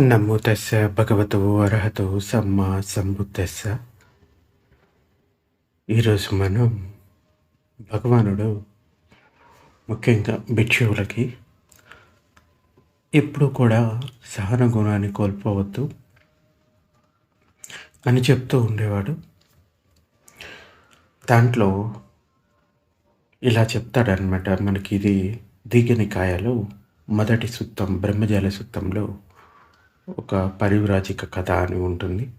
నమో తస్స భగవతో అర్హతో సమ్మా సంబుద్ధస్స ఈరోజు మనం భగవానుడు ముఖ్యంగా భిక్షువులకి ఎప్పుడు కూడా సహన గుణాన్ని కోల్పోవద్దు అని చెప్తూ ఉండేవాడు. దాంట్లో ఇలా చెప్తాడనమాట మనకి ఇది దీగనికాయలో మొదటి సుత్తం బ్రహ్మజాల సుత్తంలో ఒక పరివ్రాజిక కథ అని ఉంటుంది.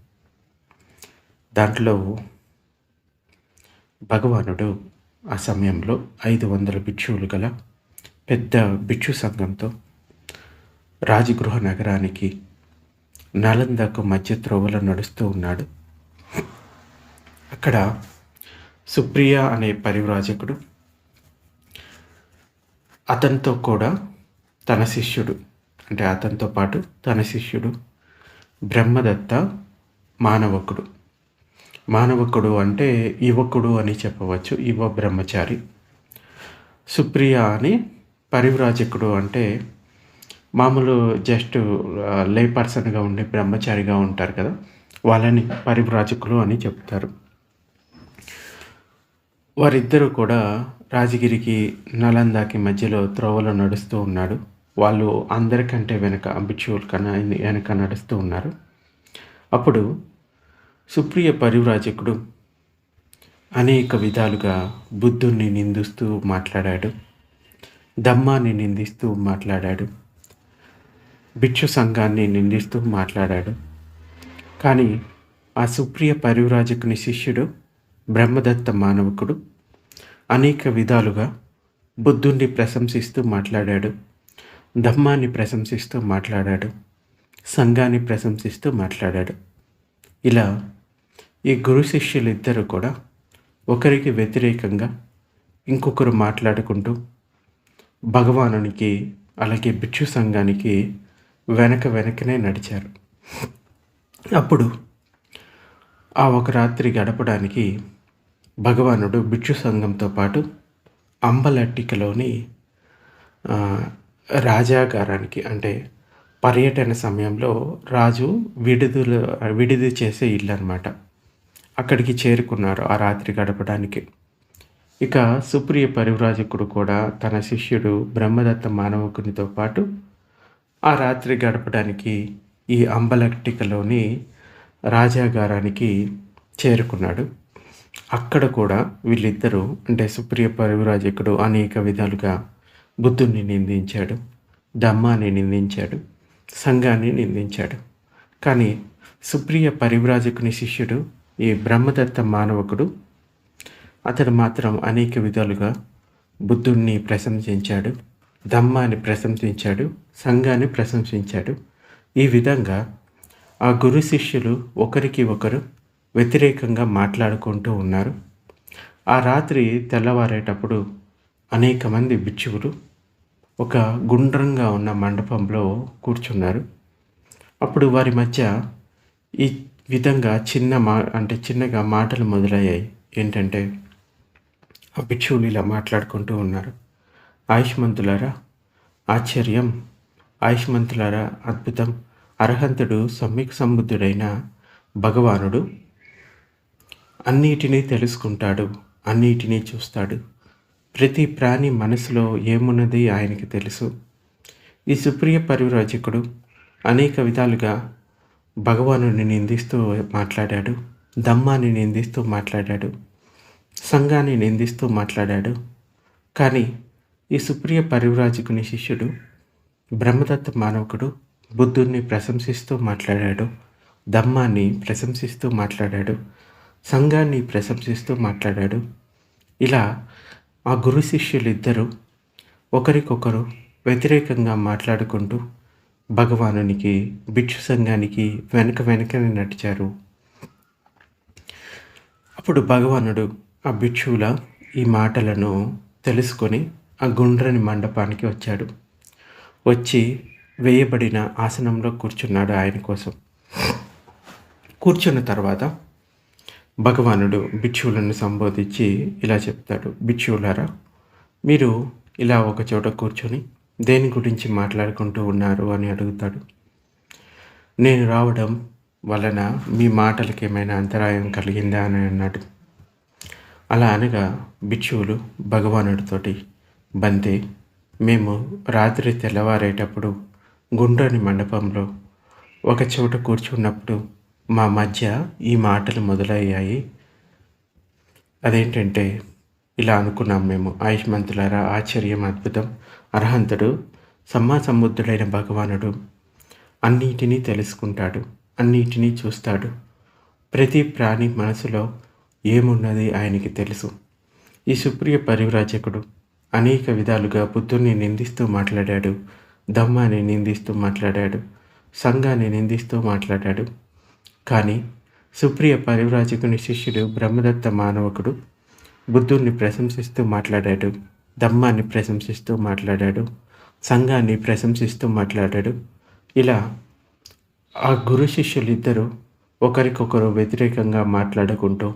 దాంట్లో భగవానుడు ఆ సమయంలో ఐదు వందల భిక్షువులు గల పెద్ద భిక్షు సంఘంతో రాజగృహ నగరానికి నలందకు మధ్య త్రోవలో నడుస్తూ ఉన్నాడు. అక్కడ సుప్రియ అనే పరివ్రాజకుడు అతనితో కూడా తన శిష్యుడు అంటే అతనితో పాటు తన శిష్యుడు బ్రహ్మదత్త మానవకుడు. మానవకుడు అంటే యువకుడు అని చెప్పవచ్చు యువ బ్రహ్మచారి. సుప్రియ అని పరివ్రాజకుడు అంటే మామూలు జస్ట్ లే పర్సన్గా ఉండే బ్రహ్మచారిగా ఉంటారు కదా వాళ్ళని పరివ్రాజకులు అని చెప్తారు. వారిద్దరూ కూడా రాజగిరికి నలందాకి మధ్యలో త్రోవలో నడుస్తూ ఉన్నాడు. వాళ్ళు అందరికంటే వెనక భిక్షువుల కన్నా వెనక నడుస్తూ ఉన్నారు. అప్పుడు సుప్రియ పరివ్రాజకుడు అనేక విధాలుగా బుద్ధుణ్ణి నిందిస్తూ మాట్లాడాడు. దమ్మాన్ని నిందిస్తూ మాట్లాడాడు. భిక్షు సంఘాన్ని నిందిస్తూ మాట్లాడాడు. కానీ ఆ సుప్రియ పరివ్రాజకుని శిష్యుడు బ్రహ్మదత్త మానవకుడు అనేక విధాలుగా బుద్ధుణ్ణి ప్రశంసిస్తూ మాట్లాడాడు. ధమ్మాన్ని ప్రశంసిస్తూ మాట్లాడాడు సంఘాన్ని ప్రశంసిస్తూ మాట్లాడాడు. ఇలా ఈ గురు శిష్యులు ఇద్దరు కూడా ఒకరికి వ్యతిరేకంగా ఇంకొకరు మాట్లాడుకుంటూ భగవానునికి అలాగే భిక్షు సంఘానికి వెనక వెనకనే నడిచారు. అప్పుడు ఆ ఒక రాత్రి గడపడానికి భగవానుడు భిక్షు సంఘంతో పాటు అంబలట్టికలోని రాజాగారానికి అంటే పర్యటన సమయంలో రాజు విడుదల విడిది చేసే ఇల్లు అనమాట అక్కడికి చేరుకున్నారు ఆ రాత్రి గడపడానికి. ఇక సుప్రియ పరివ్రాజకుడు కూడా తన శిష్యుడు బ్రహ్మదత్త మానవకునితో పాటు ఆ రాత్రి గడపడానికి ఈ అంబలక్టికలోని రాజాగారానికి చేరుకున్నాడు. అక్కడ కూడా వీళ్ళిద్దరూ అంటే సుప్రియ పరివ్రాజకుడు అనేక విధాలుగా బుద్ధుణ్ణి నిందించాడు ధమ్మాన్ని నిందించాడు సంఘాన్ని నిందించాడు. కానీ సుప్రియ పరివ్రాజకుని శిష్యుడు ఈ బ్రహ్మదత్త మానవకుడు అతడు మాత్రం అనేక విధాలుగా బుద్ధుణ్ణి ప్రశంసించాడు ధమ్మాన్ని ప్రశంసించాడు సంఘాన్ని ప్రశంసించాడు. ఈ విధంగా ఆ గురు శిష్యులు ఒకరికి ఒకరు వ్యతిరేకంగా మాట్లాడుకుంటూ ఉన్నారు. ఆ రాత్రి తెల్లవారేటప్పుడు అనేక మంది బిచ్చువులు ఒక గుండ్రంగా ఉన్న మండపంలో కూర్చున్నారు. అప్పుడు వారి మధ్య ఈ విధంగా చిన్న మా అంటే చిన్నగా మాటలు మొదలయ్యాయి. ఏంటంటే ఆ భిక్షువులు ఇలా మాట్లాడుకుంటూ ఉన్నారు. ఆయుష్మంతులారా ఆశ్చర్యం. ఆయుష్మంతులారా అద్భుతం. అర్హంతుడు సమ్యక్ సంబుద్ధుడైన భగవానుడు. అన్నిటినీ తెలుసుకుంటాడు. అన్నిటినీ చూస్తాడు. ప్రతి ప్రాణి మనసులో ఏమున్నది ఆయనకి తెలుసు. ఈ సుప్రియ పరివ్రాజకుడు అనేక విధాలుగా భగవానుని నిందిస్తూ మాట్లాడాడు దమ్మాన్ని నిందిస్తూ మాట్లాడాడు సంఘాన్ని నిందిస్తూ మాట్లాడాడు. కానీ ఈ సుప్రియ పరివ్రాజకుని శిష్యుడు బ్రహ్మదత్త మానవకుడు బుద్ధుణ్ణి ప్రశంసిస్తూ మాట్లాడాడు దమ్మాన్ని ప్రశంసిస్తూ మాట్లాడాడు సంఘాన్ని ప్రశంసిస్తూ మాట్లాడాడు. ఇలా ఆ గురు శిష్యులిద్దరూ ఒకరికొకరు వ్యతిరేకంగా మాట్లాడుకుంటూ భగవానునికి భిక్షు సంఘానికి వెనక వెనకనే నడిచారు. అప్పుడు భగవానుడు ఆ భిక్షువుల ఈ మాటలను తెలుసుకొని ఆ గుండ్రని మండపానికి వచ్చాడు. వచ్చి వేయబడిన ఆసనంలో కూర్చున్నాడు ఆయన కోసం. కూర్చున్న తర్వాత భగవానుడు భిక్షువులను సంబోధించి ఇలా చెప్తాడు. భిక్షువులారా మీరు ఇలా ఒక చోట కూర్చొని దేని గురించి మాట్లాడుకుంటూ ఉన్నారు అని అడుగుతాడు. నేను రావడం వలన మీ మాటలకి ఏమైనా అంతరాయం కలిగిందా అని అన్నాడు. అలా అనగా భిక్షువులు భగవానుడితోటి బంతే మేము రాత్రి తెల్లవారేటప్పుడు గుండ్రని మండపంలో ఒక చోట కూర్చున్నప్పుడు మా మధ్య ఈ మాటలు మొదలయ్యాయి. అదేంటంటే ఇలా అనుకున్నాం మేము. ఆయుష్మంతులారా ఆశ్చర్యం అద్భుతం. అర్హంతుడు సమ్మా సముద్రుడైన భగవానుడు. అన్నిటినీ తెలుసుకుంటాడు అన్నిటినీ చూస్తాడు. ప్రతి ప్రాణి మనసులో ఏమున్నది ఆయనకి తెలుసు. ఈ సుప్రియ పరివ్రాజకుడు అనేక విధాలుగా బుద్ధుణ్ణి నిందిస్తూ మాట్లాడాడు ధమ్మాన్ని నిందిస్తూ మాట్లాడాడు సంఘాన్ని నిందిస్తూ మాట్లాడాడు. కానీ సుప్రియ పరివ్రాజకుని శిష్యుడు బ్రహ్మదత్త మానవకుడు బుద్ధుణ్ణి ప్రశంసిస్తూ మాట్లాడాడు ధమ్మాన్ని ప్రశంసిస్తూ మాట్లాడాడు సంఘాన్ని ప్రశంసిస్తూ మాట్లాడాడు. ఇలా ఆ గురు శిష్యులిద్దరూ ఒకరికొకరు వ్యతిరేకంగా మాట్లాడుకుంటూ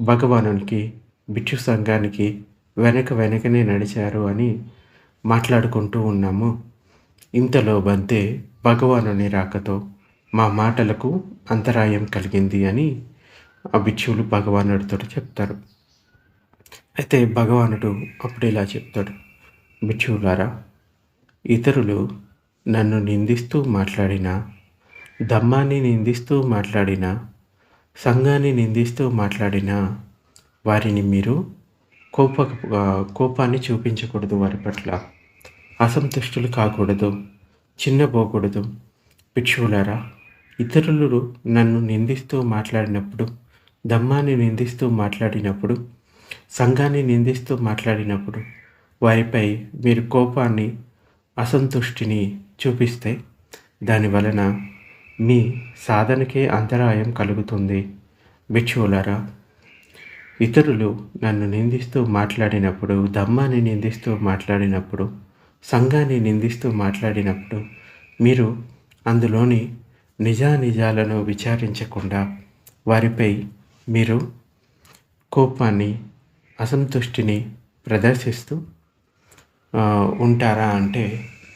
భగవానునికి భిక్షు సంఘానికి వెనక వెనకనే నడిచారు అని మాట్లాడుకుంటూ ఉన్నాము. ఇంతలో బంతే భగవానుని రాకతో మా మాటలకు అంతరాయం కలిగింది అని ఆ భిక్షువులు భగవానుడితో చెప్తారు. అయితే భగవానుడు అప్పుడు ఇలా చెప్తాడు. భిక్షువులారా ఇతరులు నన్ను నిందిస్తూ మాట్లాడినా ధమ్మాన్ని నిందిస్తూ మాట్లాడినా సంఘాన్ని నిందిస్తూ మాట్లాడినా వారిని మీరు కోప కోపాన్ని చూపించకూడదు. వారి పట్ల అసంతుష్టులు కాకూడదు. చిన్నపోకూడదు భిక్షువులారా ఇతరులు నన్ను నిందిస్తూ మాట్లాడినప్పుడు దమ్మాన్ని నిందిస్తూ మాట్లాడినప్పుడు సంఘాన్ని నిందిస్తూ మాట్లాడినప్పుడు వారిపై మీరు కోపాన్ని అసంతుష్టిని చూపిస్తే దాని వలన మీ సాధనకే అంతరాయం కలుగుతుంది. భిక్షువులారా ఇతరులు నన్ను నిందిస్తూ మాట్లాడినప్పుడు దమ్మాన్ని నిందిస్తూ మాట్లాడినప్పుడు సంఘాన్ని నిందిస్తూ మాట్లాడినప్పుడు మీరు అందులోని నిజానిజాలను విచారించకుండా వారిపై మీరు కోపాన్ని అసంతుష్టిని ప్రదర్శిస్తూ ఉంటారా అంటే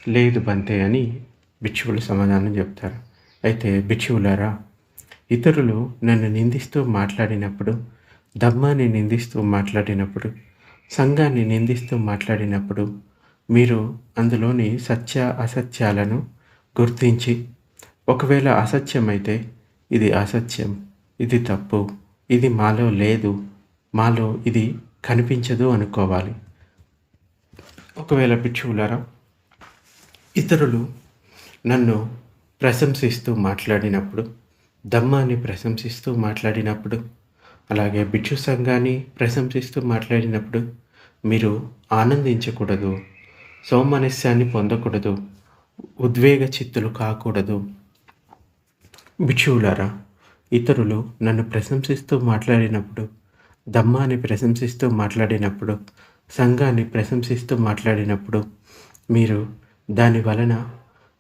లేదు బంతే అని భిక్షువులు సమాధానం చెప్తారు. అయితే భిక్షువులారా ఇతరులు నన్ను నిందిస్తూ మాట్లాడినప్పుడు ధమ్మాన్ని నిందిస్తూ మాట్లాడినప్పుడు సంఘాన్ని నిందిస్తూ మాట్లాడినప్పుడు మీరు అందులోని సత్య అసత్యాలను గుర్తించి ఒకవేళ అసత్యమైతే ఇది అసత్యం ఇది తప్పు ఇది మాలో లేదు మాలో ఇది కనిపించదు అనుకోవాలి. ఒకవేళ భిక్షువులారా ఇతరులు నన్ను ప్రశంసిస్తూ మాట్లాడినప్పుడు దమ్మాన్ని ప్రశంసిస్తూ మాట్లాడినప్పుడు అలాగే భిక్షు సంఘాన్ని ప్రశంసిస్తూ మాట్లాడినప్పుడు మీరు ఆనందించకూడదు సౌమనస్యాన్ని పొందకూడదు ఉద్వేగ చిత్తులు కాకూడదు భిక్షువులారా ఇతరులు నన్ను ప్రశంసిస్తూ మాట్లాడినప్పుడు దమ్మాన్ని ప్రశంసిస్తూ మాట్లాడినప్పుడు సంఘాన్ని ప్రశంసిస్తూ మాట్లాడినప్పుడు మీరు దాని వలన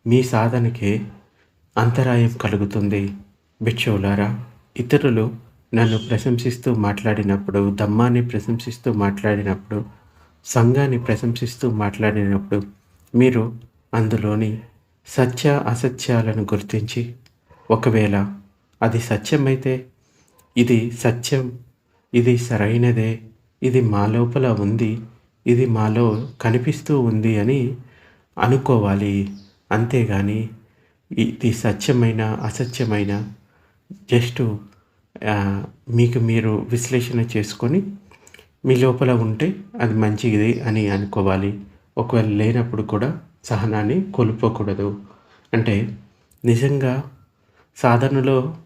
మీ సాధనకే అంతరాయం కలుగుతుంది. భిక్షువులారా ఇతరులు నన్ను ప్రశంసిస్తూ మాట్లాడినప్పుడు దమ్మాన్ని ప్రశంసిస్తూ మాట్లాడినప్పుడు సంఘాన్ని ప్రశంసిస్తూ మాట్లాడినప్పుడు మీరు అందులోని సత్య అసత్యాలను గుర్తించి ఒకవేళ అది సత్యమైతే ఇది సత్యం ఇది సరైనదే ఇది మా లోపల ఉంది ఇది మాలో కనిపిస్తూ ఉంది అని అనుకోవాలి. అంతేగాని ఇది సత్యమైన అసత్యమైన జస్ట్ మీకు మీరు విశ్లేషణ చేసుకొని మీ లోపల ఉంటే అది మంచిది అని అనుకోవాలి. ఒకవేళ లేనప్పుడు కూడా సహనాన్ని కోల్పోకూడదు. అంటే నిజంగా సాధనలో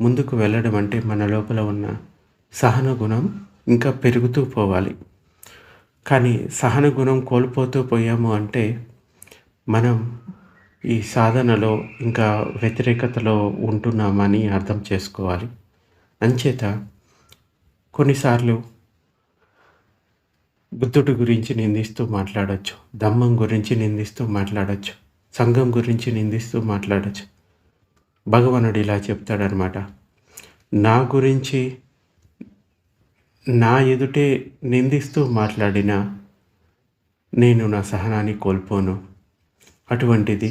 ముందుకు వెళ్ళడం అంటే మన లోపల ఉన్న సహన గుణం ఇంకా పెరుగుతూ పోవాలి. కానీ సహన గుణం కోల్పోతూ పోయాము అంటే మనం ఈ సాధనలో ఇంకా వ్యతిరేకతలో ఉంటున్నామని అర్థం చేసుకోవాలి. అంచేత కొన్నిసార్లు బుద్ధుడి గురించి నిందిస్తూ మాట్లాడచ్చు ధమ్మం గురించి నిందిస్తూ మాట్లాడచ్చు సంఘం గురించి నిందిస్తూ మాట్లాడచ్చు. భగవానుడు ఇలా చెప్తాడనమాట. నా గురించి నా ఎదుటే నిందిస్తూ మాట్లాడిన నేను నా సహనాన్ని కోల్పోను. అటువంటిది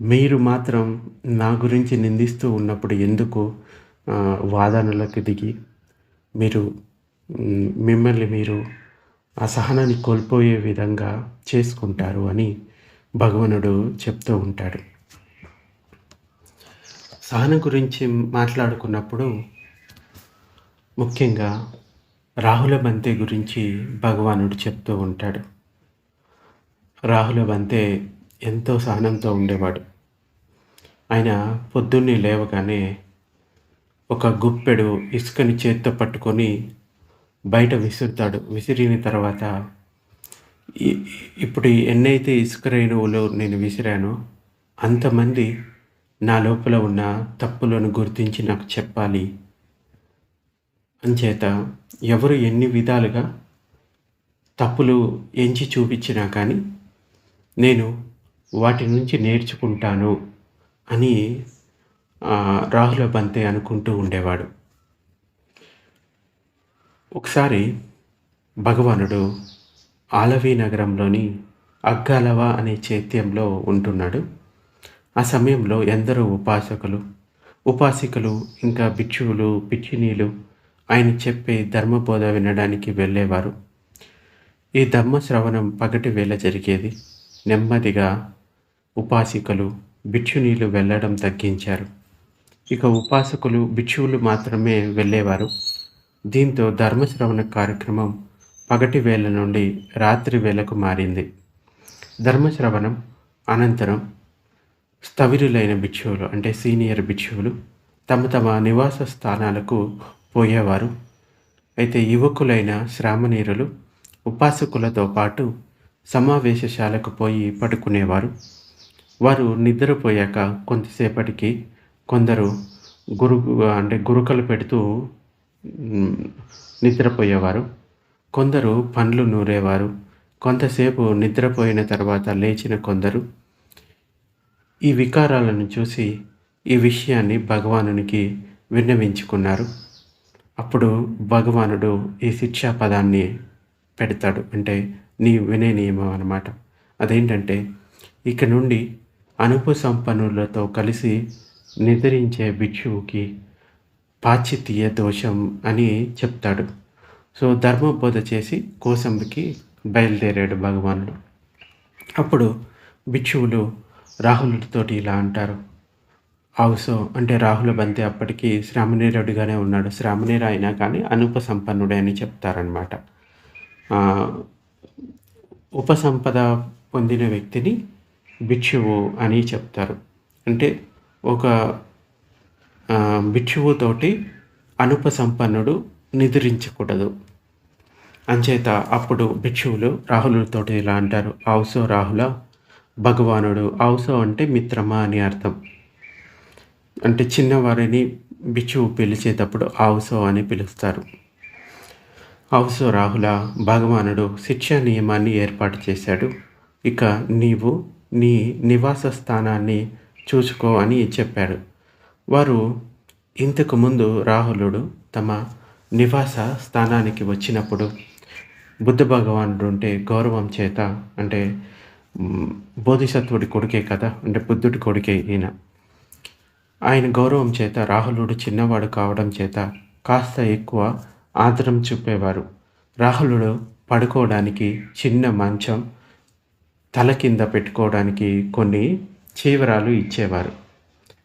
మీరు మాత్రం నా గురించి నిందిస్తూ ఉన్నప్పుడు ఎందుకు వాదనలకు దిగి మీరు మిమ్మల్ని మీరు ఆ సహనాన్ని కోల్పోయే విధంగా చేసుకుంటారు అని భగవానుడు చెప్తూ ఉంటాడు. సహనం గురించి మాట్లాడుకున్నప్పుడు ముఖ్యంగా రాహుల బంతే గురించి భగవానుడు చెప్తూ ఉంటాడు. రాహుల బంతే ఎంతో సహనంతో ఉండేవాడు. ఆయన పొద్దున్నే లేవగానే ఒక గుప్పెడు ఇసుకని చేత్తో పట్టుకొని బయట విసురుతాడు. విసిరిన తర్వాత ఇప్పుడు ఎన్నైతే ఇసుక రేణువులు నేను విసిరానో అంతమంది నా లోపల ఉన్న తప్పులను గుర్తించి నాకు చెప్పాలి. అంచేత ఎవరు ఎన్ని విధాలుగా తప్పులు ఎంచి చూపించినా కానీ నేను వాటి నుంచి నేర్చుకుంటాను అని రాహుల బంతే అనుకుంటూ ఉండేవాడు. ఒకసారి భగవానుడు ఆలవీ నగరంలోని అగ్గాలవ అనే చైత్యంలో ఉంటున్నాడు. ఆ సమయంలో ఎందరో ఉపాసకులు ఉపాసికలు ఇంకా భిక్షువులు పిచ్చినీలు ఆయన చెప్పే ధర్మబోధ వినడానికి వెళ్ళేవారు. ఈ ధర్మశ్రవణం పగటి వేళ జరిగేది. నెమ్మదిగా ఉపాసికలు భిక్షునీలు వెళ్ళడం తగ్గించారు. ఇక ఉపాసకులు భిక్షువులు మాత్రమే వెళ్ళేవారు. దీంతో ధర్మశ్రవణ కార్యక్రమం పగటి వేళ నుండి రాత్రి వేళకు మారింది. ధర్మశ్రవణం అనంతరం స్థవిరులైన భిక్షువులు అంటే సీనియర్ భిక్షువులు తమ తమ నివాస స్థానాలకు పోయేవారు. అయితే యువకులైన శ్రామణీరులు ఉపాసకులతో పాటు సమావేశశాలకు పోయి పడుకునేవారు. వారు నిద్రపోయాక కొంతసేపటికి కొందరు గురు అంటే గురుకలు పెడుతూ నిద్రపోయేవారు. కొందరు పండ్లు నూరేవారు. కొంతసేపు నిద్రపోయిన తర్వాత లేచిన కొందరు ఈ వికారాలను చూసి ఈ విషయాన్ని భగవానునికి విన్నవించుకున్నారు. అప్పుడు భగవానుడు ఈ శిక్షా పదాన్ని పెడతాడు. అంటే నీ వినే నియమం అన్నమాట. అదేంటంటే ఇక నుండి అనుపు సంపన్నులతో కలిసి నిద్రించే భిక్షువుకి పాశ్చితీయ దోషం అని చెప్తాడు. సో ధర్మబోధ చేసి కోసంబికి బయలుదేరాడు భగవానుడు. అప్పుడు భిక్షువులు రాహులతో ఇలా అంటారు. ఆవుసో అంటే రాహుల బంతి అప్పటికి శ్రామణీరుడిగానే ఉన్నాడు. శ్రామణీరు అయినా కానీ అనుప సంపన్నుడే అని చెప్తారనమాట ఉపసంపద పొందిన వ్యక్తిని భిక్షువు అని చెప్తారు. అంటే ఒక భిక్షువుతోటి అనుప సంపన్నుడు నిద్రించకూడదు. అంచేత అప్పుడు భిక్షువులు రాహులతోటి ఇలా అంటారు. ఆవుసో రాహుల భగవానుడు ఆవుసో అంటే మిత్రమా అని అర్థం. అంటే చిన్నవారిని బిచ్చువు పిలిచేటప్పుడు ఆవుసో అని పిలుస్తారు. ఆవుసో రాహుల భగవానుడు శిక్షా నియమాన్ని ఏర్పాటు చేశాడు. ఇక నీవు నీ నివాస స్థానాన్ని చూసుకో అని చెప్పాడు. వారు ఇంతకు ముందు రాహులుడు తమ నివాస స్థానానికి వచ్చినప్పుడు బుద్ధ భగవానుడు ఉంటే గౌరవం చేత అంటే బోధిసత్వుడి కొడుకే కదా? అంటే బుద్ధుడి కొడుకే ఈయన. ఆయన గౌరవం చేత రాహులుడు చిన్నవాడు కావడం చేత కాస్త ఎక్కువ ఆదరం చూపేవారు. రాహులుడు పడుకోవడానికి చిన్న మంచం తల కింద పెట్టుకోవడానికి కొన్ని చీవరాలు ఇచ్చేవారు.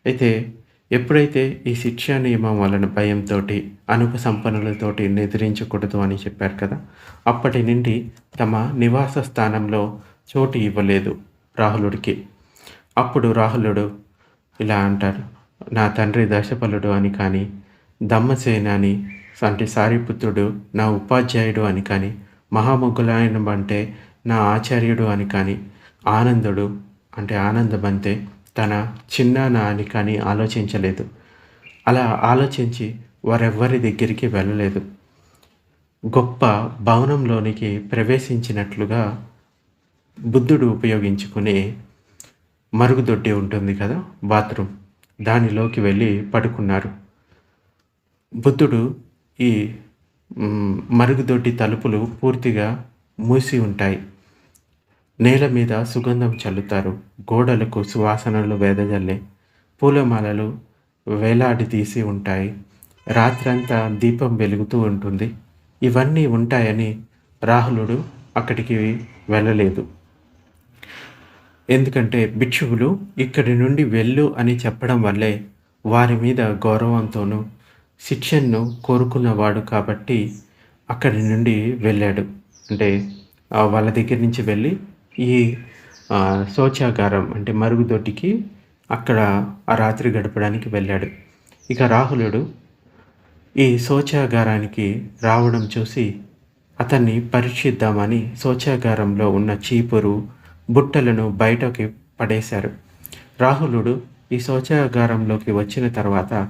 అయితే ఎప్పుడైతే ఈ శిక్షా నియమం వలన భయంతో అనుప సంపన్నులతోటి నిద్రించకూడదు అని చెప్పారు కదా? అప్పటి నుండి తమ నివాస స్థానంలో చోటు ఇవ్వలేదు రాహులుడికి. అప్పుడు రాహులుడు ఇలా అంటారు నా తండ్రి దశపలుడు అని కానీ దమ్మసేన అని అంటే సారిపుత్రుడు నా ఉపాధ్యాయుడు అని కానీ మహాముగ్గులాయన అంటే నా ఆచార్యుడు అని కానీ ఆనందుడు అంటే ఆనందం తన చిన్నానా అని కానీ ఆలోచించలేదు. అలా ఆలోచించి వారెవ్వరి దగ్గరికి వెళ్ళలేదు. గొప్ప భవనంలోనికి ప్రవేశించినట్లుగా బుద్ధుడు ఉపయోగించుకునే మరుగుదొడ్డి ఉంటుంది కదా బాత్రూమ్. దానిలోకి వెళ్ళి పడుకున్నారు. బుద్ధుడు ఈ మరుగుదొడ్డి తలుపులు పూర్తిగా మూసి ఉంటాయి. నేల మీద సుగంధం చల్లుతారు. గోడలకు సువాసనలు వెదజల్లే పూలమాలలు వేలాడి తీసి ఉంటాయి. రాత్రంతా దీపం వెలుగుతూ ఉంటుంది. ఇవన్నీ ఉంటాయని రాహులుడు అక్కడికి వెళ్ళలేదు. ఎందుకంటే భిక్షువులు ఇక్కడి నుండి వెళ్ళు అని చెప్పడం వల్లే వారి మీద గౌరవంతోనూ శిక్షను కోరుకున్నవాడు కాబట్టి అక్కడి నుండి వెళ్ళాడు. అంటే వాళ్ళ దగ్గర నుంచి వెళ్ళి ఈ శౌచాగారం అంటే మరుగుదొడ్డికి అక్కడ ఆ రాత్రి గడపడానికి వెళ్ళాడు. ఇక రాహులుడు ఈ శౌచాగారానికి రావడం చూసి అతన్ని పరీక్షిద్దామని శౌచాగారంలో ఉన్న చీపురు బుట్టలను బయటకి పడేశారు. రాహులుడు ఈ శౌచాగారంలోకి వచ్చిన తర్వాత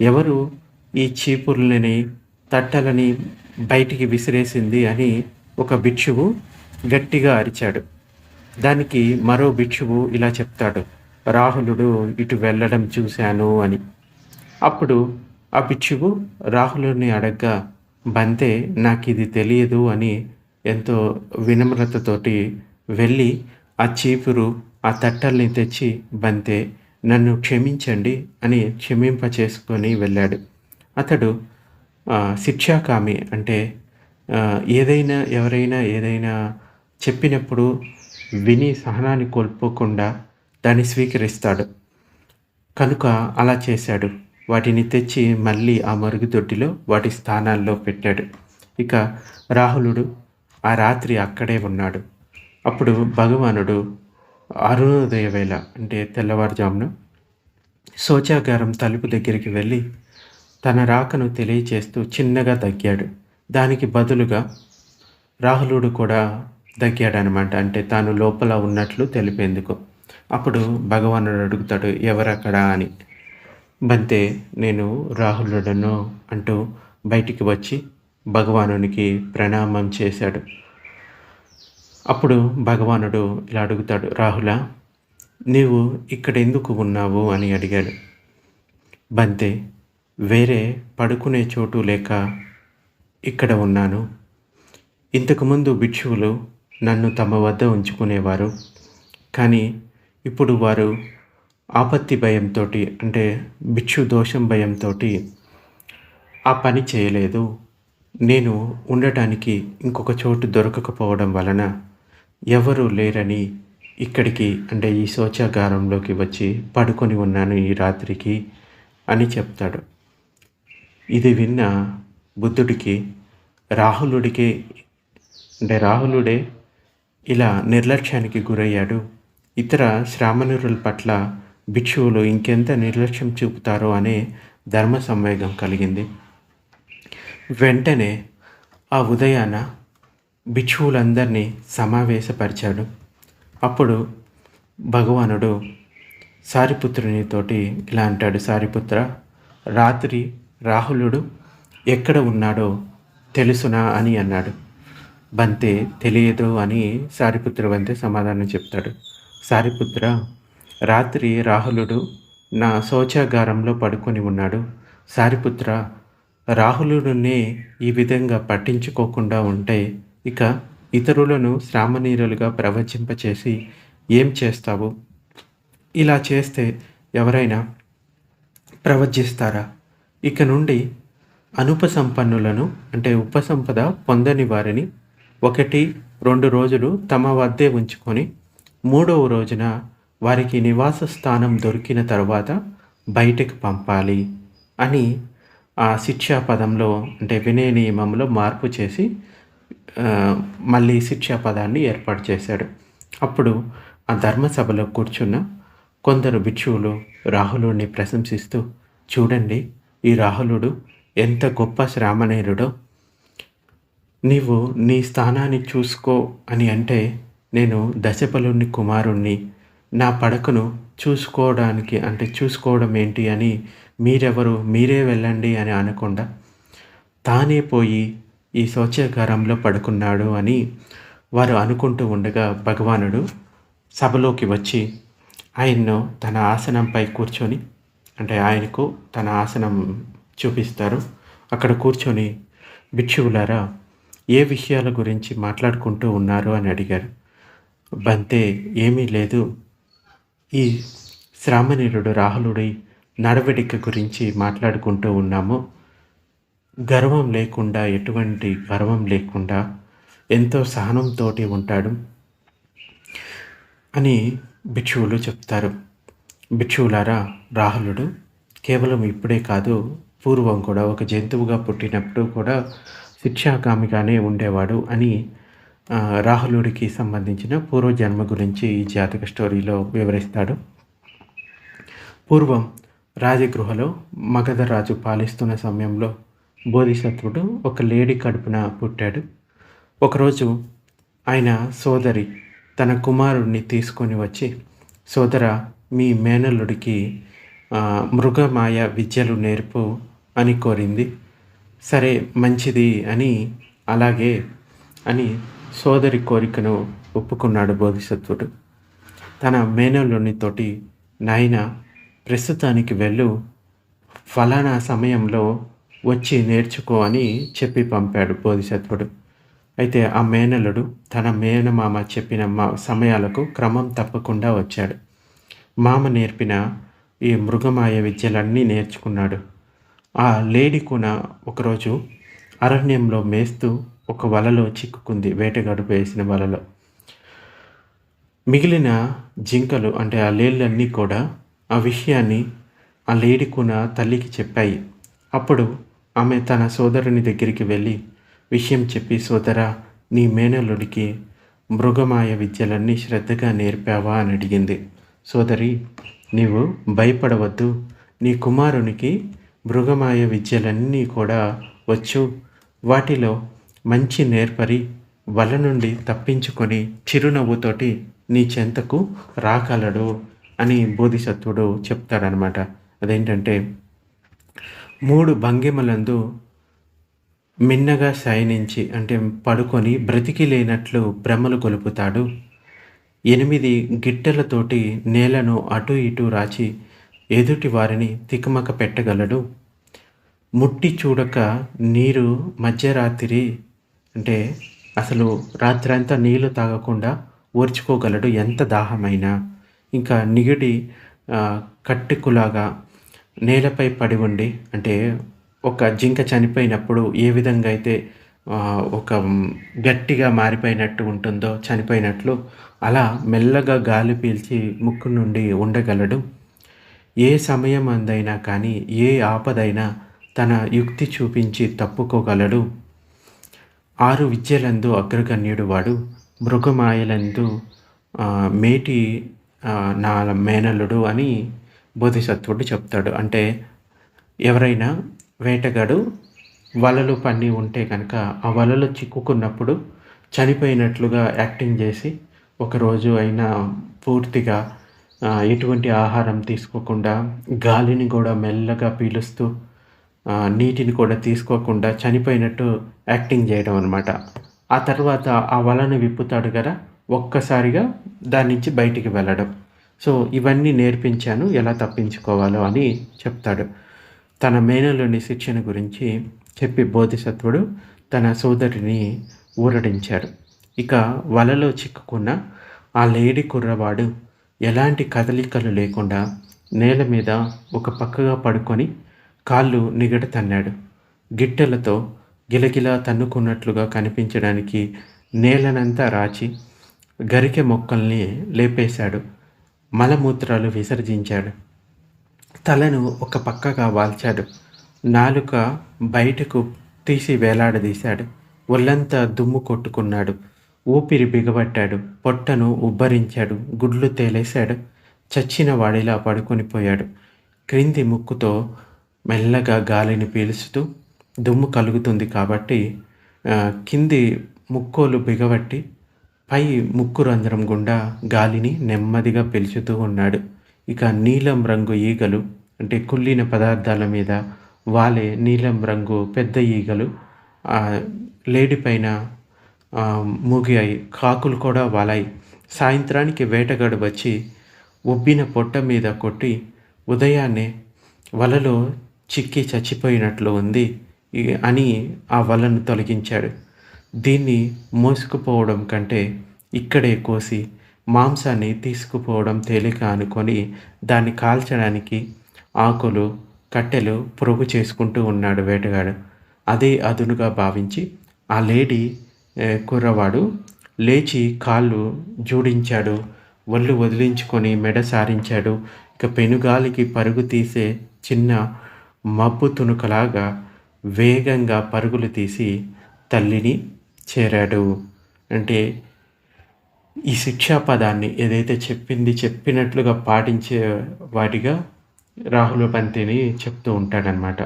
ఎవరు ఈ చీపుర్లని తట్టలని బయటికి విసిరేసింది అని ఒక భిక్షువు గట్టిగా అరిచాడు. దానికి మరో భిక్షువు ఇలా చెప్తాడు రాహులుడు ఇటు వెళ్ళడం చూశాను అని. అప్పుడు ఆ భిక్షువు రాహులుని అడగ్గా బంతే నాకు ఇది తెలియదు అని ఎంతో వినమ్రతతోటి వెళ్ళి ఆ చీపురు ఆ తట్టల్ని తెచ్చి బంతే నన్ను క్షమించండి అని క్షమింప చేసుకొని వెళ్ళాడు. అతడు శిక్షాకామి అంటే ఏదైనా ఎవరైనా ఏదైనా చెప్పినప్పుడు విని సహనాన్ని కోల్పోకుండా దాన్ని స్వీకరిస్తాడు. కనుక అలా చేశాడు. వాటిని తెచ్చి మళ్ళీ ఆ మరుగుదొడ్డిలో వాటి స్థానాల్లో పెట్టాడు. ఇక రాహులుడు ఆ రాత్రి అక్కడే ఉన్నాడు. అప్పుడు భగవానుడు అరుణోదయ వేళ అంటే తెల్లవారుజామున శౌచాగారం తలుపు దగ్గరికి వెళ్ళి తన రాకను తెలియచేస్తూ చిన్నగా తగ్గాడు. దానికి బదులుగా రాహులుడు కూడా దగ్గాడనమాట అంటే తాను లోపల ఉన్నట్లు తెలిపేందుకు. అప్పుడు భగవానుడు అడుగుతాడు ఎవరక్కడ? అని. బంతే నేను రాహులుడను అంటూ బయటికి వచ్చి భగవానునికి ప్రణామం చేశాడు. అప్పుడు భగవానుడు ఇలా అడుగుతాడు రాహుల నీవు ఇక్కడ ఎందుకు ఉన్నావు? అని అడిగాడు. బంతే వేరే పడుకునే చోటు లేక ఇక్కడ ఉన్నాను. ఇంతకుముందు భిక్షువులు నన్ను తమ వద్ద ఉంచుకునేవారు. కానీ ఇప్పుడు వారు ఆపత్తి భయంతో అంటే భిక్షు దోషం భయంతో ఆ పని చేయలేదు. నేను ఉండటానికి ఇంకొక చోటు దొరకకపోవడం వలన ఎవరు లేరని ఇక్కడికి అంటే ఈ శౌచాగారంలోకి వచ్చి పడుకొని ఉన్నాను ఈ రాత్రికి అని చెప్తాడు. ఇది విన్న బుద్ధుడికి రాహులుడికి అంటే రాహులుడే ఇలా నిర్లక్ష్యానికి గురయ్యాడు. ఇతర శ్రామణురుల పట్ల భిక్షువులు ఇంకెంత నిర్లక్ష్యం చూపుతారో అనే ధర్మ సంవేగం కలిగింది. వెంటనే ఆ ఉదయాన భిక్షువులందరినీ సమావేశపరిచాడు. అప్పుడు భగవానుడు సారిపుత్రునితోటి ఇలా అంటాడు సారిపుత్ర రాత్రి రాహులుడు ఎక్కడ ఉన్నాడో తెలుసునా అని అన్నాడు. బంతే తెలియదు అని సారిపుత్ర బంతే సమాధానం చెప్తాడు. సారిపుత్ర రాత్రి రాహులుడు నా శౌచాగారంలో పడుకొని ఉన్నాడు. సారిపుత్ర రాహులుడిని ఈ విధంగా పట్టించుకోకుండా ఉంటే ఇక ఇతరులను శ్రామనీరులుగా ప్రవచింపచేసి ఏం చేస్తావు? ఇలా చేస్తే ఎవరైనా ప్రవచిస్తారా? ఇక నుండి అనుపసంపన్నులను అంటే ఉపసంపద పొందని వారిని ఒకటి రెండు రోజులు తమ వద్దే ఉంచుకొని మూడవ రోజున వారికి నివాస స్థానం దొరికిన తర్వాత బయటకు పంపాలి అని ఆ శిక్షా పదంలో అంటే వినయ నియమంలో మార్పు చేసి మళ్ళీ శిక్షా పదాన్ని ఏర్పాటు చేశాడు. అప్పుడు ఆ ధర్మసభలో కూర్చున్న కొందరు భిక్షువులు రాహులుడిని ప్రశంసిస్తూ చూడండి ఈ రాహులుడు ఎంత గొప్ప శ్రామణేరుడో నీవు నీ స్థానాన్ని చూసుకో అని అంటే నేను దశపలుని కుమారుణ్ణి నా పడకను చూసుకోవడానికి అంటే చూసుకోవడం ఏంటి అని మీరెవరు మీరే వెళ్ళండి అని అనకుండా తానే పోయి ఈ శౌచాగారంలో పడుకున్నాడు అని వారు అనుకుంటూ ఉండగా భగవానుడు సభలోకి వచ్చి ఆయన్ను తన ఆసనంపై కూర్చొని అంటే ఆయనకు తన ఆసనం చూపిస్తారు. అక్కడ కూర్చొని భిక్షువులారా ఏ విషయాల గురించి మాట్లాడుకుంటూ ఉన్నారు అని అడిగారు. బంతే ఏమీ లేదు. ఈ శ్రామణీరుడు రాహులుడి నడవడిక గురించి మాట్లాడుకుంటూ ఉన్నాము. గర్వం లేకుండా ఎటువంటి గర్వం లేకుండా ఎంతో సహనంతో ఉంటాడు అని భిక్షువులు చెప్తారు. భిక్షువులారా రాహులుడు కేవలం ఇప్పుడే కాదు పూర్వం కూడా ఒక జంతువుగా పుట్టినప్పుడు కూడా శిక్షాకామిగానే ఉండేవాడు అని రాహులుడికి సంబంధించిన పూర్వజన్మ గురించి ఈ జాతక స్టోరీలో వివరిస్తాడు. పూర్వం రాజగృహలో మగధ రాజు పాలిస్తున్న సమయంలో బోధిసత్వుడు ఒక లేడీ కడుపున పుట్టాడు. ఒకరోజు ఆయన సోదరి తన కుమారుడిని తీసుకొని వచ్చి సోదర మీ మేనల్లుడికి మృగమాయ విద్యలు నేర్పు అని కోరింది. సరే మంచిది అని అలాగే అని సోదరి కోరికను ఒప్పుకున్నాడు బోధిసత్వుడు. తన మేనల్లునితోటి నాయన ప్రస్తుతానికి వెళ్ళు. ఫలానా సమయంలో వచ్చి నేర్చుకో అని చెప్పి పంపాడు బోధిసత్వుడు. అయితే ఆ మేనలుడు తన మేనమామ చెప్పిన మా సమయాలకు క్రమం తప్పకుండా వచ్చాడు. మామ నేర్పిన ఈ మృగమాయ విద్యలన్నీ నేర్చుకున్నాడు. ఆ లేడీ ఒకరోజు అరణ్యంలో మేస్తూ ఒక వలలో చిక్కుకుంది వేటగాడు వేసిన వలలో. మిగిలిన జింకలు అంటే ఆ లేళ్ళన్నీ కూడా ఆ విషయాన్ని ఆ లేడీ కూన తల్లికి చెప్పాయి. అప్పుడు ఆమె తన సోదరుని దగ్గరికి వెళ్ళి విషయం చెప్పి సోదరా నీ మేనల్లుడికి మృగమాయ విద్యలన్నీ శ్రద్ధగా నేర్పావా? అని అడిగింది. సోదరి నీవు భయపడవద్దు. నీ కుమారునికి మృగమాయ విద్యలన్నీ కూడా వచ్చు. వాటిలో మంచి నేర్పరి వల నుండి తప్పించుకొని చిరునవ్వుతోటి నీ చెంతకు రాగలడు అని బోధిసత్వుడు చెప్తాడనమాట. అదేంటంటే మూడు భంగిమలందు మిన్నగా శయనించి అంటే పడుకొని బ్రతికి లేనట్లు భ్రమలు కొలుపుతాడు. ఎనిమిది గిట్టెలతోటి నేలను అటు ఇటు రాచి ఎదుటి వారిని తికమక పెట్టగలడు. ముట్టి చూడక నీరు మధ్యరాత్రి అంటే అసలు రాత్రంతా నీళ్ళు తాగకుండా ఓర్చుకోగలడు ఎంత దాహమైనా. ఇంకా నిగిడి కట్టుకులాగా కట్టికులాగా నేలపై పడి ఉండి అంటే ఒక జింక చనిపోయినప్పుడు ఏ విధంగా అయితే ఒక గట్టిగా మారిపోయినట్టు ఉంటుందో చనిపోయినట్లు అలా మెల్లగా గాలి పీల్చి ముక్కు నుండి ఉండగలడు. ఏ సమయం అందైనా కానీ ఏ ఆపదైనా తన యుక్తి చూపించి తప్పుకోగలడు. ఆరు విద్యలందు అగ్రగణ్యుడు వాడు. మృగమాయలందు మేటి నా మేనల్లుడు అని బోధిసత్వుడు చెప్తాడు. అంటే ఎవరైనా వేటగాడు వలలు పన్ని ఉంటే కనుక ఆ వలలో చిక్కుకున్నప్పుడు చనిపోయినట్లుగా యాక్టింగ్ చేసి ఒకరోజు అయినా పూర్తిగా ఎటువంటి ఆహారం తీసుకోకుండా గాలిని కూడా మెల్లగా పీలుస్తూ నీటిని కూడా తీసుకోకుండా చనిపోయినట్టు యాక్టింగ్ చేయడం అనమాట ఆ తర్వాత ఆ వలను విప్పుతాడు కదా ఒక్కసారిగా దాని నుంచి బయటికి వెళ్ళడం. సో ఇవన్నీ నేర్పించాను. ఎలా తప్పించుకోవాలో అని చెప్తాడు. తన మేనలోని శిక్షణ గురించి చెప్పి బోధిసత్వుడు తన సోదరిని ఊరడించాడు. ఇక వలలో చిక్కుకున్న ఆ లేడీ కుర్రవాడు ఎలాంటి కదలికలు లేకుండా నేల మీద ఒక పక్కగా పడుకొని కాళ్ళు నిగడ తన్నాడు. గిట్టెలతో గిలగిలా తన్నుకున్నట్లుగా కనిపించడానికి నేలనంతా రాచి గరికె మొక్కల్ని లేపేశాడు. మలమూత్రాలు విసర్జించాడు. తలను ఒక పక్కగా వాల్చాడు. నాలుక బయటకు తీసి వేలాడదీశాడు. ఒళ్ళంతా దుమ్ము కొట్టుకున్నాడు. ఊపిరి బిగబట్టాడు. పొట్టను ఉబ్బరించాడు. గుడ్లు తేలేశాడు. చచ్చిన వాడిలా పడుకొని పోయాడు. క్రింది ముక్కుతో మెల్లగా గాలిని పీల్చుతూ దుమ్ము కలుగుతుంది కాబట్టి కింది ముక్కోలు బిగబట్టి పై ముక్కు రంధ్రం గుండా గాలిని నెమ్మదిగా పీల్చుతూ ఉన్నాడు. ఇక నీలం రంగు ఈగలు అంటే కుళ్ళిన పదార్థాల మీద వాలే నీలం రంగు పెద్ద ఈగలు లేడి పైన ఆ, మూగాయి కాకులు కూడా వాలాయి. సాయంత్రానికి వేటగాడు వచ్చి ఉబ్బిన పొట్ట మీద కొట్టి ఉదయాన్నే వలలో చిక్కి చచ్చిపోయినట్లు ఉంది అని ఆ వలను తొలగించాడు. దీన్ని మోసుకుపోవడం కంటే ఇక్కడే కోసి మాంసాన్ని తీసుకుపోవడం తేలిక అనుకొని దాన్ని కాల్చడానికి ఆకులు కట్టెలు పొరుగు చేసుకుంటూ ఉన్నాడు వేటగాడు. అదే అదునుగా భావించి ఆ లేడీ కుర్రవాడు లేచి కాళ్ళు జోడించాడు ఒళ్ళు వదిలించుకొని మెడ సారించాడు. ఇక పెనుగాలికి పరుగు తీసే చిన్న మబ్బు తునుకలాగా వేగంగా పరుగులు తీసి తల్లిని చేరాడు. అంటే ఈ శిక్షా పదాన్ని ఏదైతే చెప్పింది చెప్పినట్లుగా పాటించే వాటిగా రాహుల పంతిని చెప్తూ ఉంటాడనమాట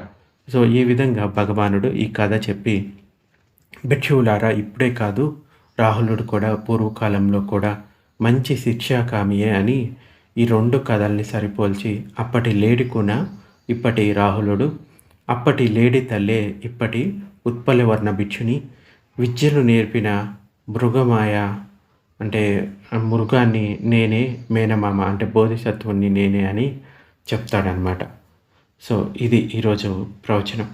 సో ఈ విధంగా భగవానుడు ఈ కథ చెప్పి భిక్షువులారా ఇప్పుడే కాదు రాహులుడు కూడా పూర్వకాలంలో కూడా మంచి శిక్షాకామియే అని ఈ రెండు కథల్ని సరిపోల్చి అప్పటి లేడి కున ఇప్పటి రాహులుడు అప్పటి లేడి తల్లే ఇప్పటి ఉత్పలవర్ణ భిక్షుని విద్యను నేర్పిన మృగమాయ అంటే మృగాన్ని నేనే మేనమామ అంటే బోధిసత్వుని నేనే అని చెప్తాడనమాట సో ఇది ఈరోజు ప్రవచనం.